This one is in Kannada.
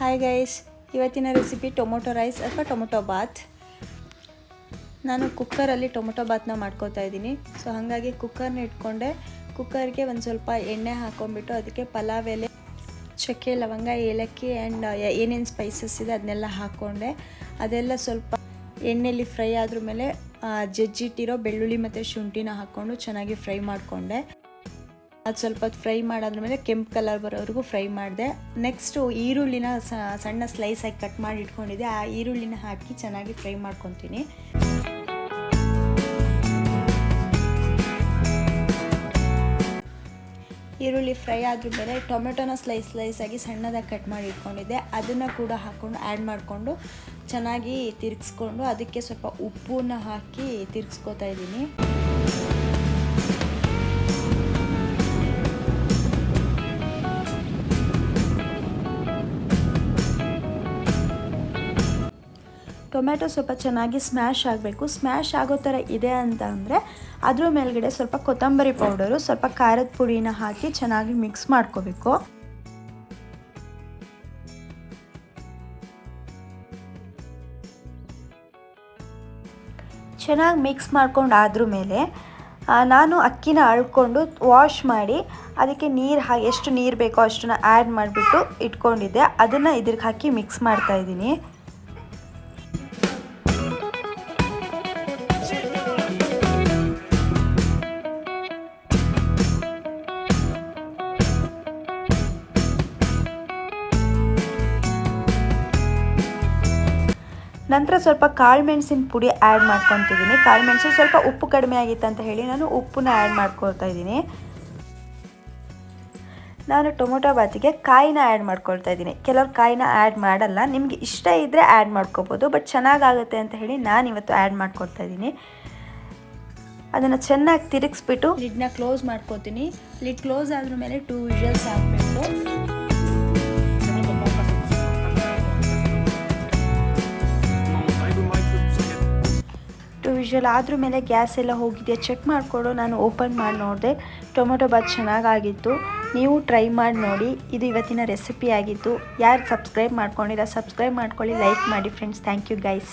ಹಾಯ್ ಗೈಸ್ ಇವತ್ತಿನ ರೆಸಿಪಿ ಟೊಮೊಟೊ ರೈಸ್ ಅಥವಾ ಟೊಮೊಟೊ ಬಾತ್. ನಾನು ಕುಕ್ಕರಲ್ಲಿ ಟೊಮೊಟೊ ಬಾತ್ನ ಮಾಡ್ಕೋತಾ ಇದ್ದೀನಿ. ಸೊ ಹಾಗಾಗಿ ಕುಕ್ಕರ್ನ ಇಟ್ಕೊಂಡೆ. ಕುಕ್ಕರ್ಗೆ ಒಂದು ಸ್ವಲ್ಪ ಎಣ್ಣೆ ಹಾಕೊಂಡ್ಬಿಟ್ಟು ಅದಕ್ಕೆ ಪಲಾವ್ ಎಲೆ, ಚಕ್ಕೆ, ಲವಂಗ, ಏಲಕ್ಕಿ ಆ್ಯಂಡ್ ಏನೇನು ಸ್ಪೈಸಸ್ ಇದೆ ಅದನ್ನೆಲ್ಲ ಹಾಕ್ಕೊಂಡೆ ಅದೆಲ್ಲ ಸ್ವಲ್ಪ ಎಣ್ಣೆಯಲ್ಲಿ ಫ್ರೈ ಆದ್ರ ಮೇಲೆ ಜಜ್ಜಿಟ್ಟಿರೋ ಬೆಳ್ಳುಳ್ಳಿ ಮತ್ತು ಶುಂಠಿನ ಹಾಕ್ಕೊಂಡು ಚೆನ್ನಾಗಿ ಫ್ರೈ ಮಾಡಿಕೊಂಡೆ. ಅದು ಸ್ವಲ್ಪ ಫ್ರೈ ಮಾಡಾದ್ಮೇಲೆ ಕೆಂಪು ಕಲರ್ ಬರೋವರೆಗೂ ಫ್ರೈ ಮಾಡಿದೆ. ನೆಕ್ಸ್ಟು ಈರುಳ್ಳಿನ ಸಣ್ಣ ಸ್ಲೈಸ್ ಆಗಿ ಕಟ್ ಮಾಡಿ ಇಟ್ಕೊಂಡಿದ್ದೆ. ಆ ಈರುಳ್ಳಿನ ಹಾಕಿ ಚೆನ್ನಾಗಿ ಫ್ರೈ ಮಾಡ್ಕೊತೀನಿ. ಈರುಳ್ಳಿ ಫ್ರೈ ಆದ್ರ ಮೇಲೆ ಟೊಮೆಟೊನ ಸ್ಲೈಸ್ ಸ್ಲೈಸ್ ಆಗಿ ಸಣ್ಣದಾಗಿ ಕಟ್ ಮಾಡಿ ಇಟ್ಕೊಂಡಿದ್ದೆ. ಅದನ್ನು ಕೂಡ ಹಾಕ್ಕೊಂಡು ಆ್ಯಡ್ ಮಾಡಿಕೊಂಡು ಚೆನ್ನಾಗಿ ತಿರ್ಗಿಸ್ಕೊಂಡು ಅದಕ್ಕೆ ಸ್ವಲ್ಪ ಉಪ್ಪನ್ನು ಹಾಕಿ ತಿರುಗಿಸ್ಕೊತಾ ಇದ್ದೀನಿ. ಟೊಮ್ಯಾಟೊ ಸ್ವಲ್ಪ ಚೆನ್ನಾಗಿ ಸ್ಮ್ಯಾಶ್ ಆಗಬೇಕು. ಸ್ಮ್ಯಾಶ್ ಆಗೋ ಥರ ಇದೆ ಅಂತ ಅಂದರೆ ಅದ್ರ ಮೇಲ್ಗಡೆ ಸ್ವಲ್ಪ ಕೊತ್ತಂಬರಿ ಪೌಡರು, ಸ್ವಲ್ಪ ಖಾರದ ಪುಡಿನ ಹಾಕಿ ಚೆನ್ನಾಗಿ ಮಿಕ್ಸ್ ಮಾಡ್ಕೋಬೇಕು. ಚೆನ್ನಾಗಿ ಮಿಕ್ಸ್ ಮಾಡ್ಕೊಂಡು ಆದ್ರ ಮೇಲೆ ನಾನು ಅಕ್ಕಿನ ಅಳ್ಕೊಂಡು ವಾಶ್ ಮಾಡಿ ಅದಕ್ಕೆ ನೀರು ಹಾ ಎಷ್ಟು ನೀರು ಬೇಕೋ ಅಷ್ಟನ್ನು ಆ್ಯಡ್ ಮಾಡಿಬಿಟ್ಟು ಇಟ್ಕೊಂಡಿದ್ದೆ. ಅದನ್ನು ಇದ್ರಿಗೆ ಹಾಕಿ ಮಿಕ್ಸ್ ಮಾಡ್ತಾ ನಂತರ ಸ್ವಲ್ಪ ಕಾಳು ಮೆಣಸಿನ ಪುಡಿ ಆ್ಯಡ್ ಮಾಡ್ಕೊತಿದ್ದೀನಿ. ಕಾಳು ಮೆಣಸು ಸ್ವಲ್ಪ ಉಪ್ಪು ಕಡಿಮೆ ಆಗಿತ್ತು ಅಂತ ಹೇಳಿ ನಾನು ಉಪ್ಪನ್ನ ಆ್ಯಡ್ ಮಾಡ್ಕೊಳ್ತಾ ಇದ್ದೀನಿ. ನಾನು ಟೊಮೊಟೊ ಬಾತಿಗೆ ಕಾಯಿನ ಆ್ಯಡ್ ಮಾಡ್ಕೊಳ್ತಾ ಇದ್ದೀನಿ. ಕೆಲವ್ರು ಕಾಯಿನ ಆ್ಯಡ್ ಮಾಡಲ್ಲ. ನಿಮಗೆ ಇಷ್ಟ ಇದ್ದರೆ ಆ್ಯಡ್ ಮಾಡ್ಕೋಬೋದು. ಬಟ್ ಚೆನ್ನಾಗಾಗುತ್ತೆ ಅಂತ ಹೇಳಿ ನಾನು ಇವತ್ತು ಆ್ಯಡ್ ಮಾಡ್ಕೊಳ್ತಾ ಇದ್ದೀನಿ. ಅದನ್ನು ಚೆನ್ನಾಗಿ ತಿರುಗಿಸ್ಬಿಟ್ಟು ಲಿಡ್ನ ಕ್ಲೋಸ್ ಮಾಡ್ಕೋತೀನಿ. ಲಿಡ್ ಕ್ಲೋಸ್ ಆದ್ರ ಮೇಲೆ ಟೂ ವಿಷಲ್ಸ್ ಹಾಕಬೇಕು. ವಿಷಲ್ ಆದ್ರ ಮೇಲೆ ಗ್ಯಾಸ್ ಎಲ್ಲ ಹೋಗಿದೆಯಾ ಚೆಕ್ ಮಾಡಿಕೊಡು ನಾನು ಓಪನ್ ಮಾಡಿ ನೋಡಿದೆ. ಟೊಮೊಟೊ ಬಾತ್ ಚೆನ್ನಾಗಾಗಿತ್ತು. ನೀವು ಟ್ರೈ ಮಾಡಿ ನೋಡಿ. ಇದು ಇವತ್ತಿನ ರೆಸಿಪಿ ಆಗಿತ್ತು. ಯಾರು ಸಬ್ಸ್ಕ್ರೈಬ್ ಮಾಡ್ಕೊಂಡಿಲ್ಲ ಸಬ್ಸ್ಕ್ರೈಬ್ ಮಾಡ್ಕೊಳ್ಳಿ ಲೈಕ್ ಮಾಡಿ ಫ್ರೆಂಡ್ಸ್ ಥ್ಯಾಂಕ್ ಯು ಗೈಸ್